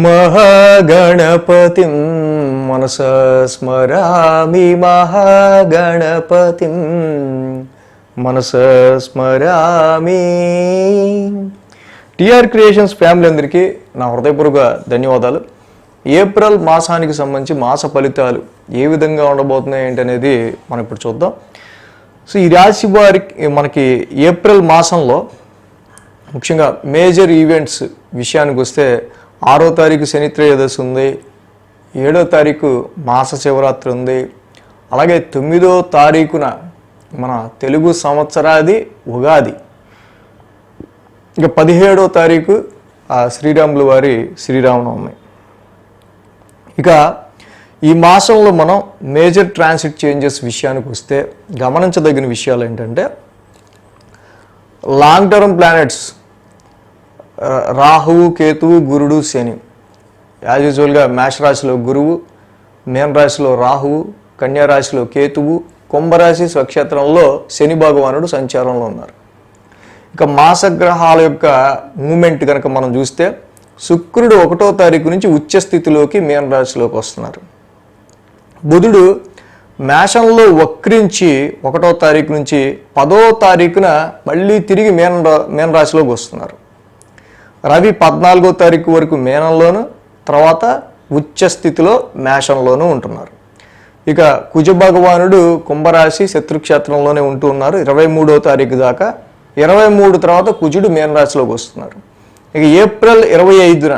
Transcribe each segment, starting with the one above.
మహాగణపతిం మనస స్మరామి మహాగణపతిం మనస స్మరామి. టిఆర్ క్రియేషన్స్ ఫ్యామిలీ అందరికీ నా హృదయపూర్వక ధన్యవాదాలు. ఏప్రిల్ మాసానికి సంబంధించి మాస ఫలితాలు ఏ విధంగా ఉండబోతున్నాయి ఏంటి అనేది మనం ఇప్పుడు చూద్దాం. సో ఈ రాశి వారికి మనకి ఏప్రిల్ మాసంలో ముఖ్యంగా మేజర్ ఈవెంట్స్ విషయానికి వస్తే ఆరో తారీఖు శని త్రయోదశి ఉంది ఏడో తారీఖు మాస శివరాత్రి ఉంది అలాగే తొమ్మిదో తారీఖున మన తెలుగు సంవత్సరాది ఉగాది. ఇక పదిహేడో తారీఖు ఆ శ్రీరాములు వారి శ్రీరామనవమి. ఇక ఈ మాసంలో మనం మేజర్ ట్రాన్సిట్ చేంజెస్ విషయానికి వస్తే గమనించదగిన విషయాలు ఏంటంటే లాంగ్ టర్మ్ ప్లానెట్స్ రాహువు కేతువు గురుడు శని. యాజ్ యూజువల్గా మేష రాశిలో గురువు మేన రాశిలో రాహువు కన్యా రాశిలో కేతువు కుంభరాశి స్వక్షేత్రంలో శని భగవానుడు సంచారంలో ఉన్నారు. ఇక మాసగ్రహాల యొక్క మూమెంట్ కనుక మనం చూస్తే శుక్రుడు ఒకటో తారీఖు నుంచి ఉచ్చ స్థితిలోకి మీన రాశిలోకి వస్తున్నారు. బుధుడు మేషంలో వక్రించి ఒకటో తారీఖు నుంచి పదో తారీఖున మళ్ళీ తిరిగి మీన రా- మీన రాశిలోకి వస్తున్నారు. రవి పద్నాలుగో తారీఖు వరకు మేనంలోను తర్వాత ఉచ్చ స్థితిలో మేషంలోనూ ఉంటున్నారు. ఇక కుజ భగవానుడు కుంభరాశి శత్రుక్షేత్రంలోనే ఉంటూ ఉన్నారు. ఇరవై మూడో తారీఖు దాకా ఇరవై మూడు తర్వాత కుజుడు మీనరాశిలోకి వస్తున్నారు. ఇక ఏప్రిల్ ఇరవై ఐదున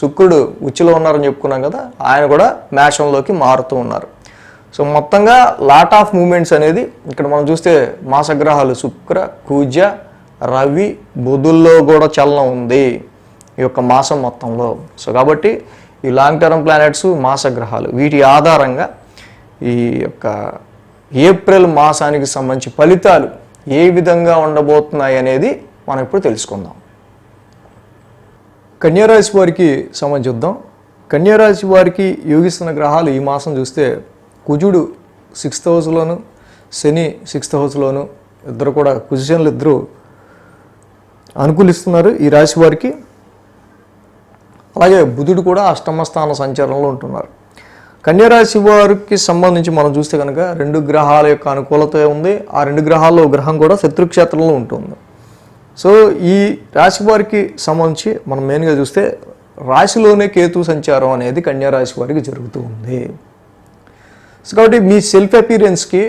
శుక్రుడు ఉచ్చిలో ఉన్నారని చెప్పుకున్నాం కదా ఆయన కూడా మేషంలోకి మారుతూ ఉన్నారు. సో మొత్తంగా లాట్ ఆఫ్ మూమెంట్స్ అనేది ఇక్కడ మనం చూస్తే మాసగ్రహాలు శుక్ర కుజ రవి బుధుల్లో కూడా చలనం ఉంది ఈ యొక్క మాసం మొత్తంలో. సో కాబట్టి ఈ లాంగ్ టర్మ్ ప్లానెట్స్ మాసగ్రహాలు వీటి ఆధారంగా ఈ యొక్క ఏప్రిల్ మాసానికి సంబంధించి ఫలితాలు ఏ విధంగా ఉండబోతున్నాయి అనేది మనం ఇప్పుడు తెలుసుకుందాం. కన్యారాశి వారికి సంబంధించి చూద్దాం. కన్యారాశి వారికి యోగిస్తున్న గ్రహాలు ఈ మాసం చూస్తే కుజుడు సిక్స్త్ హౌస్లోను శని సిక్స్త్ హౌస్లోను ఇద్దరు కూడా కుజిషన్లు ఇద్దరు అనుకూలిస్తున్నారు ఈ రాశి వారికి. అలాగే బుధుడు కూడా అష్టమ స్థాన సంచారంలో ఉంటున్నారు. కన్యారాశి వారికి సంబంధించి మనం చూస్తే కనుక రెండు గ్రహాల యొక్క అనుకూలత ఉంది. ఆ రెండు గ్రహాల్లో గ్రహం కూడా శత్రుక్షేత్రంలో ఉంటుంది. సో ఈ రాశి వారికి సంబంధించి మనం మెయిన్గా చూస్తే రాశిలోనే కేతు సంచారం అనేది కన్యారాశి వారికి జరుగుతూ ఉంది. సో కాబట్టి మీ సెల్ఫ్ అపీరెన్స్కి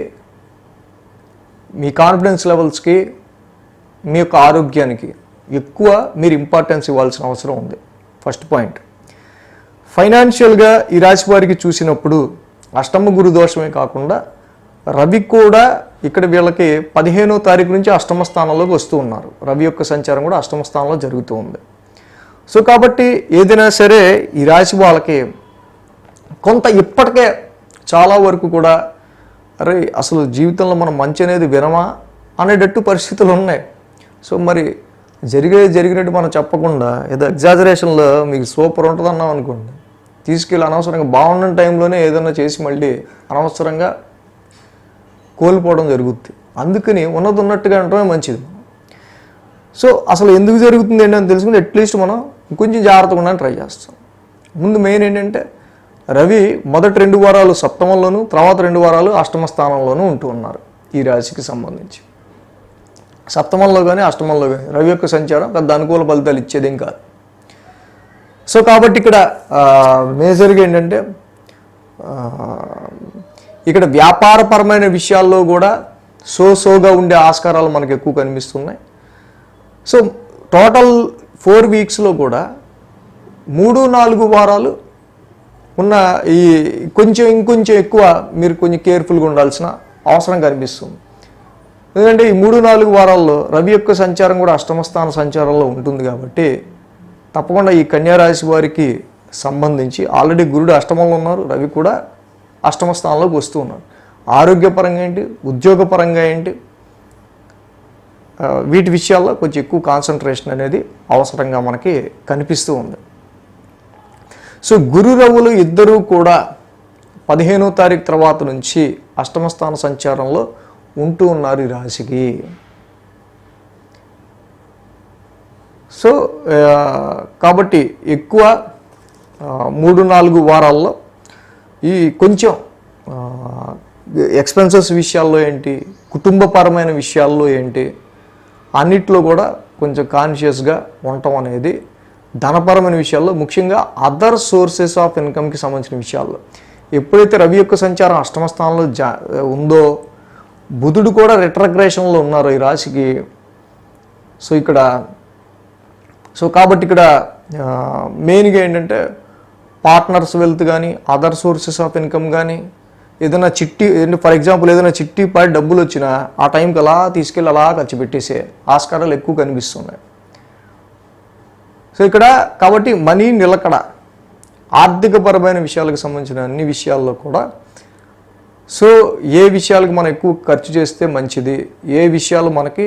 మీ కాన్ఫిడెన్స్ లెవెల్స్కి మీ యొక్క ఆరోగ్యానికి ఎక్కువ మీరు ఇంపార్టెన్స్ ఇవ్వాల్సిన అవసరం ఉంది. ఫస్ట్ పాయింట్ ఫైనాన్షియల్గా ఈ రాశి వారికి చూసినప్పుడు అష్టమ గురు దోషమే కాకుండా రవి కూడా ఇక్కడ వీళ్ళకి పదిహేనో తారీఖు నుంచి అష్టమ స్థానంలోకి వస్తూ ఉన్నారు. రవి యొక్క సంచారం కూడా అష్టమ స్థానంలో జరుగుతూ ఉంది. సో కాబట్టి ఏదైనా సరే ఈ రాశి వాళ్ళకి కొంత ఇప్పటికే చాలా వరకు కూడా అరే అసలు జీవితంలో మనం మంచి అనేది వినమా అనేటట్టు పరిస్థితులు ఉన్నాయి. సో మరి జరిగేది జరిగినట్టు మనం చెప్పకుండా ఏదో ఎగ్జాజరేషన్లో మీకు సూపర్ ఉంటుంది అన్నాం అనుకోండి. తీసుకెళ్ళి అనవసరంగా బాగున్న టైంలోనే ఏదైనా చేసి మళ్ళీ అనవసరంగా కోల్పోవడం జరుగుద్ది. అందుకని ఉన్నది ఉన్నట్టుగా ఉండటమే మంచిది. సో అసలు ఎందుకు జరుగుతుంది ఏంటని తెలుసుకుని అట్లీస్ట్ మనం కొంచెం జాగ్రత్తగా ఉండడానికి ట్రై చేస్తాం. ముందు మెయిన్ ఏంటంటే రవి మొదటి రెండు వారాలు సప్తమంలోను తర్వాత రెండు వారాలు అష్టమ స్థానంలోనూ ఉంటూ ఉన్నారు ఈ రాశికి సంబంధించి. సప్తమంలో కానీ అష్టమంలో కానీ రవి యొక్క సంచారం పెద్ద అనుకూల ఫలితాలు ఇచ్చేదేం కాదు. సో కాబట్టి ఇక్కడ మేజర్గా ఏంటంటే ఇక్కడ వ్యాపారపరమైన విషయాల్లో కూడా సో సోగా ఉండే ఆస్కారాలు మనకు ఎక్కువ కనిపిస్తున్నాయి. సో టోటల్ ఫోర్ వీక్స్లో కూడా మూడు నాలుగు వారాలు ఉన్న ఈ కొంచెం ఇంకొంచెం ఎక్కువ మీరు కొంచెం కేర్ఫుల్గా ఉండాల్సిన అవసరం కనిపిస్తుంది. ఎందుకంటే ఈ మూడు నాలుగు వారాల్లో రవి యొక్క సంచారం కూడా అష్టమస్థాన సంచారంలో ఉంటుంది కాబట్టి తప్పకుండా ఈ కన్యారాశి వారికి సంబంధించి ఆల్రెడీ గురుడు అష్టమంలో ఉన్నారు రవి కూడా అష్టమ స్థానంలోకి వస్తూ ఉన్నారు. ఆరోగ్యపరంగా ఏంటి ఉద్యోగపరంగా ఏంటి వీటి విషయాల్లో కొంచెం ఎక్కువ కాన్సన్ట్రేషన్ అనేది అవసరంగా మనకి కనిపిస్తూ ఉంది. సో గురు రవులు ఇద్దరూ కూడా పదిహేనో తారీఖు తర్వాత నుంచి అష్టమస్థాన సంచారంలో ఉంటూ ఉన్నారు ఈ రాశికి. సో కాబట్టి ఎక్కువ మూడు నాలుగు వారాల్లో ఈ కొంచెం ఎక్స్పెన్సెస్ విషయాల్లో ఏంటి కుటుంబపరమైన విషయాల్లో ఏంటి అన్నిట్లో కూడా కొంచెం కాన్షియస్గా ఉండటం అనేది ధనపరమైన విషయాల్లో ముఖ్యంగా అదర్ సోర్సెస్ ఆఫ్ ఇన్కమ్కి సంబంధించిన విషయాల్లో. ఎప్పుడైతే రవి యొక్క సంచారం అష్టమ స్థానంలో జా ఉందో బుధుడు కూడా రిట్రగ్రేషన్లో ఉన్నారు ఈ రాశికి. సో ఇక్కడ సో కాబట్టి ఇక్కడ మెయిన్గా ఏంటంటే పార్ట్నర్స్ వెల్త్ కానీ అదర్ సోర్సెస్ ఆఫ్ ఇన్కమ్ కానీ ఏదైనా చిట్టి ఫర్ ఎగ్జాంపుల్ ఏదైనా చిట్టి పై డబ్బులు వచ్చినా ఆ టైంకి అలా తీసుకెళ్ళి అలా ఖర్చు పెట్టేసే ఆస్కారాలు ఎక్కువ కనిపిస్తున్నాయి. సో ఇక్కడ కాబట్టి మనీ నిలకడ ఆర్థికపరమైన విషయాలకు సంబంధించిన అన్ని విషయాల్లో కూడా సో ఏ విషయాలకు మనం ఎక్కువ ఖర్చు చేస్తే మంచిది? ఏ విషయాలు మనకి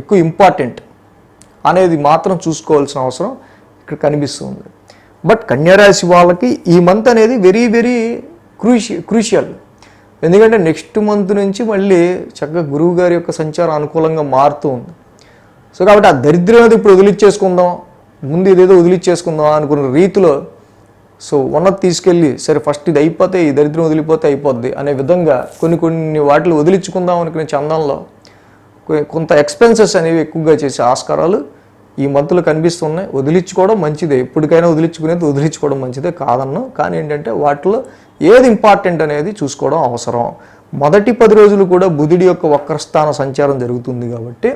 ఎక్కువ ఇంపార్టెంట్ అనేది మాత్రం చూసుకోవాల్సిన అవసరం ఇక్కడ కనిపిస్తుంది బట్ కన్యారాశి వాళ్ళకి ఈ మంత్ అనేది వెరీ వెరీ క్రూషి క్రూషియల్. ఎందుకంటే నెక్స్ట్ మంత్ నుంచి మళ్ళీ చక్కగా గురువు గారి యొక్క సంచారం అనుకూలంగా మారుతూ ఉంది. సో కాబట్టి ఆ దరిద్రం అనేది ఇప్పుడు వదిలిచ్చేసుకుందాం. ముందు ఇదేదో వదిలిచ్చేసుకుందాం అనుకున్న రీతిలో సో ఉన్నది తీసుకెళ్ళి సరే ఫస్ట్ ఇది అయిపోతే ఈ దరిద్రం వదిలిపోతే అయిపోద్ది అనే విధంగా కొన్ని కొన్ని వాటిని వదిలించుకుందాం అనుకునే చందంలో కొంత ఎక్స్పెన్సెస్ అనేవి ఎక్కువగా చేసే ఆస్కారాలు ఈ మంత్లో కనిపిస్తున్నాయి. వదిలించుకోవడం మంచిదే. ఎప్పటికైనా వదిలించుకునేది వదిలించుకోవడం మంచిదే కాదన్ను. కానీ ఏంటంటే వాటిలో ఏది ఇంపార్టెంట్ అనేది చూసుకోవడం అవసరం. మొదటి పది రోజులు కూడా బుధుడి యొక్క వక్రస్థాన సంచారం జరుగుతుంది కాబట్టి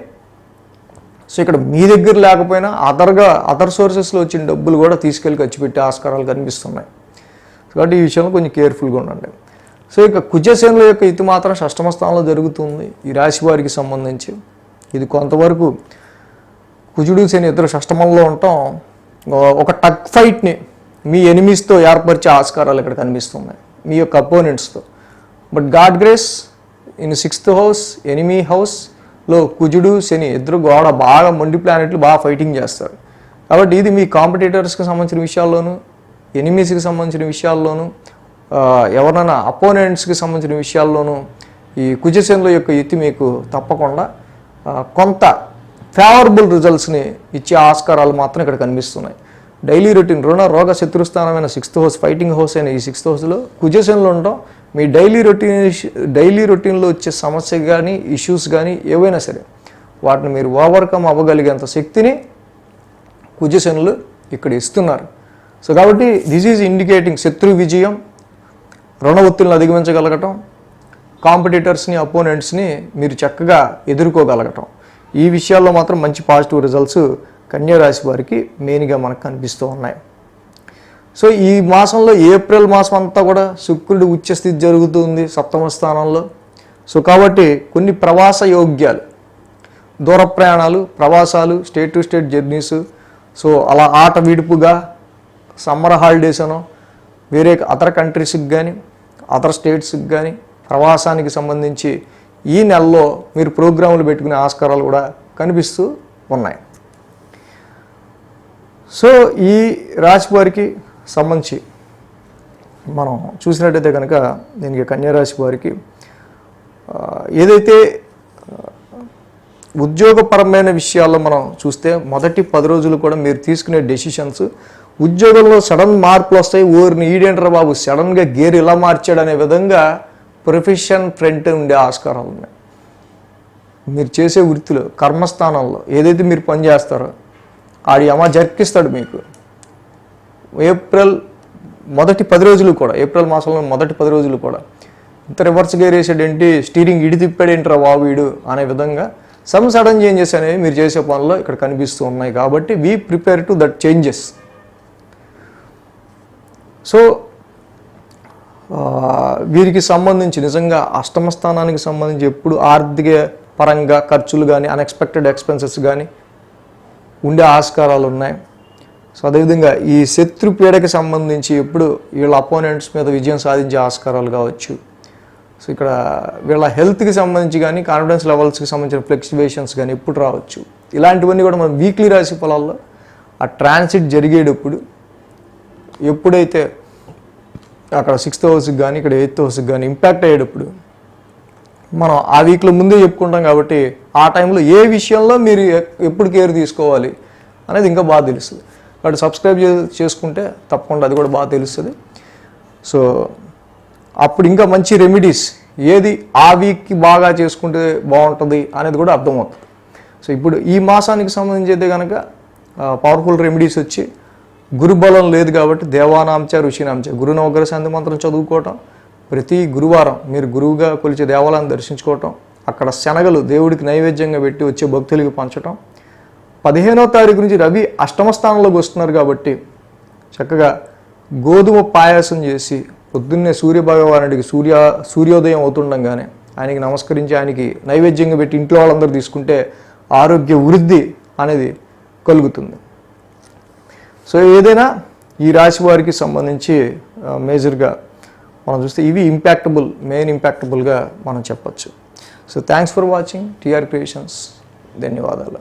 సో ఇక్కడ మీ దగ్గర లేకపోయినా అదర్గా అదర్ సోర్సెస్లో వచ్చిన డబ్బులు కూడా తీసుకెళ్ళి ఖర్చు పెట్టే ఆస్కారాలు కనిపిస్తున్నాయి. కాబట్టి ఈ విషయంలో కొంచెం కేర్ఫుల్గా ఉండండి. సో ఇక కుజశనుల యొక్క ఇది మాత్రం షష్టమ స్థానంలో జరుగుతుంది. ఈ రాశి వారికి సంబంధించి ఇది కొంతవరకు కుజుడు శని ఇద్దరు షష్టమంలో ఉండటం ఒక టక్ ఫైట్ని మీ ఎనిమీస్తో ఏర్పరిచే ఆస్కారాలు ఇక్కడ కనిపిస్తున్నాయి. మీ యొక్క అపోనెంట్స్తో. But God grace in sixth house enemy లో కుజుడు శని ఇద్దరు గోడ బాగా మొండి ప్లానెట్లు బాగా ఫైటింగ్ చేస్తారు. కాబట్టి ఇది మీ కాంపిటేటర్స్కి సంబంధించిన విషయాల్లోనూ ఎనిమీస్కి సంబంధించిన విషయాల్లోనూ ఎవరైనా అపోనెంట్స్కి సంబంధించిన విషయాల్లోనూ ఈ కుజశనుల యొక్క ఎత్తి మీకు తప్పకుండా కొంత ఫేవరబుల్ రిజల్ట్స్ని ఇచ్చే ఆస్కారాలు మాత్రం ఇక్కడ కనిపిస్తున్నాయి. డైలీ రొటీన్ రుణ రోగ శత్రుస్థానమైన సిక్స్త్ హౌస్ ఫైటింగ్ హౌస్ అయిన ఈ సిక్స్త్ హౌస్లో కుజశనులు ఉండటం మీ డైలీ రొటీన్ డైలీ రొటీన్లో వచ్చే సమస్య కానీ ఇష్యూస్ కానీ ఏవైనా సరే వాటిని మీరు ఓవర్కమ్ అవ్వగలిగేంత శక్తిని కుజశనులు ఇక్కడ ఇస్తున్నారు. సో కాబట్టి దిస్ ఈజ్ ఇండికేటింగ్ శత్రు విజయం. రుణ ఒత్తిడిని అధిగమించగలగటం కాంపిటీటర్స్ని అపోనెంట్స్ని మీరు చక్కగా ఎదుర్కోగలగటం. ఈ విషయాల్లో మాత్రం మంచి పాజిటివ్ రిజల్ట్స్ కన్యారాశి వారికి మెయిన్గా మనకు కనిపిస్తూ ఉన్నాయి. సో ఈ మాసంలో ఏప్రిల్ మాసం అంతా కూడా శుక్రుడి ఉచ్చస్థితి జరుగుతుంది సప్తమ స్థానంలో. సో కాబట్టి కొన్ని ప్రవాస యోగ్యాలు దూర ప్రయాణాలు ప్రవాసాలు state to state journeys so అలా ఆట విడుపుగా సమ్మర్ హాలిడేస్ అనో వేరే అదర్ కంట్రీస్కి కానీ అదర్ స్టేట్స్కి కానీ ప్రవాసానికి సంబంధించి ఈ నెలలో మీరు ప్రోగ్రాములు పెట్టుకునే ఆస్కారాలు కూడా కనిపిస్తూ ఉన్నాయి. సో ఈ రాశి వారికి సంబంధించి మనం చూసినట్టయితే కనుక దీనికి కన్యారాశి వారికి ఏదైతే ఉద్యోగపరమైన విషయాల్లో మనం చూస్తే మొదటి పది రోజులు కూడా మీరు తీసుకునే డెసిషన్స్ ఉద్యోగంలో సడన్ మార్పులు వస్తాయి. ఊరిని ఈడేంట్రా బాబు సడన్గా గేర్ ఇలా మార్చాడు అనే విధంగా ప్రొఫెషన్ ఫ్రంట్ ఉండే ఆస్కారాలు ఉన్నాయి. మీరు చేసే వృత్తిలో కర్మస్థానంలో ఏదైతే మీరు పని చేస్తారో ఆడి అమ్మ మీకు. ఏప్రిల్ మొదటి పది రోజులు కూడా ఏప్రిల్ మాసంలో మొదటి పది రోజులు కూడా. ఇంత రివర్స్ గేర్ వేసాడేంటి స్టీరింగ్ ఇడి తిప్పాడేంట్రా వావీడు అనే విధంగా సమ్ సడన్ చేంజెస్ అనేవి మీరు చేసే పనుల్లో ఇక్కడ కనిపిస్తూ ఉన్నాయి. కాబట్టి we prepare to that changes so వీరికి సంబంధించి నిజంగా అష్టమ స్థానానికి సంబంధించి ఎప్పుడు ఆర్థిక పరంగా ఖర్చులు కానీ అన్ఎక్స్పెక్టెడ్ ఎక్స్పెన్సెస్ కానీ ఉండే ఆస్కారాలు ఉన్నాయి. సో అదేవిధంగా ఈ శత్రు పీడకి సంబంధించి ఎప్పుడు వీళ్ళ అపోనెంట్స్ మీద విజయం సాధించే ఆస్కారాలు కావచ్చు. సో ఇక్కడ వీళ్ళ హెల్త్కి సంబంధించి కానీ కాన్ఫిడెన్స్ లెవెల్స్కి సంబంధించిన ఫ్లెక్సిబేషన్స్ కానీ ఎప్పుడు రావచ్చు. ఇలాంటివన్నీ కూడా మనం వీక్లీ రాశి ఫలాల్లో ఆ ట్రాన్సిట్ జరిగేటప్పుడు ఎప్పుడైతే అక్కడ సిక్స్త్ హౌస్కి కానీ ఇక్కడ ఎయిత్ హౌస్కి కానీ ఇంపాక్ట్ అయ్యేటప్పుడు మనం ఆ వీక్లో ముందే చెప్పుకుంటాం కాబట్టి ఆ టైంలో ఏ విషయంలో మీరు ఎప్పుడు కేర్ తీసుకోవాలి అనేది ఇంకా బాగా తెలుస్తుంది. వాడు సబ్స్క్రైబ్ చేసుకుంటే తప్పకుండా అది కూడా బాగా తెలుస్తుంది. సో అప్పుడు ఇంకా మంచి రెమెడీస్ ఏది ఆ వీక్కి బాగా చేసుకుంటే బాగుంటుంది అనేది కూడా అర్థమవుతుంది. సో ఇప్పుడు ఈ మాసానికి సంబంధించి అయితే కనుక పవర్ఫుల్ రెమెడీస్ వచ్చి గురుబలం లేదు కాబట్టి దేవానాంచ ఋషినాంచ గురు నవగ్రహ శాంతి మంత్రం చదువుకోవటం ప్రతి గురువారం మీరు గురువుగా కొలిచే దేవాలయాన్ని దర్శించుకోవటం అక్కడ శనగలు దేవుడికి నైవేద్యంగా పెట్టి వచ్చే భక్తులకి పంచటం పదిహేనో తారీఖు నుంచి రవి అష్టమ స్థానంలోకి వస్తున్నారు కాబట్టి చక్కగా గోధుమ పాయాసం చేసి పొద్దున్నే సూర్యభగవానుడికి సూర్య సూర్యోదయం అవుతుండగానే ఆయనకి నమస్కరించి ఆయనకి నైవేద్యంగా పెట్టి ఇంట్లో వాళ్ళందరూ తీసుకుంటే ఆరోగ్య వృద్ధి అనేది కలుగుతుంది. సో ఏదైనా ఈ రాశి వారికి సంబంధించి మేజర్గా మనం చూస్తే ఇవి ఇంపాక్టబుల్ మెయిన్ ఇంపాక్టబుల్గా మనం చెప్పచ్చు. So thanks for watching TR creations. ధన్యవాదాలు.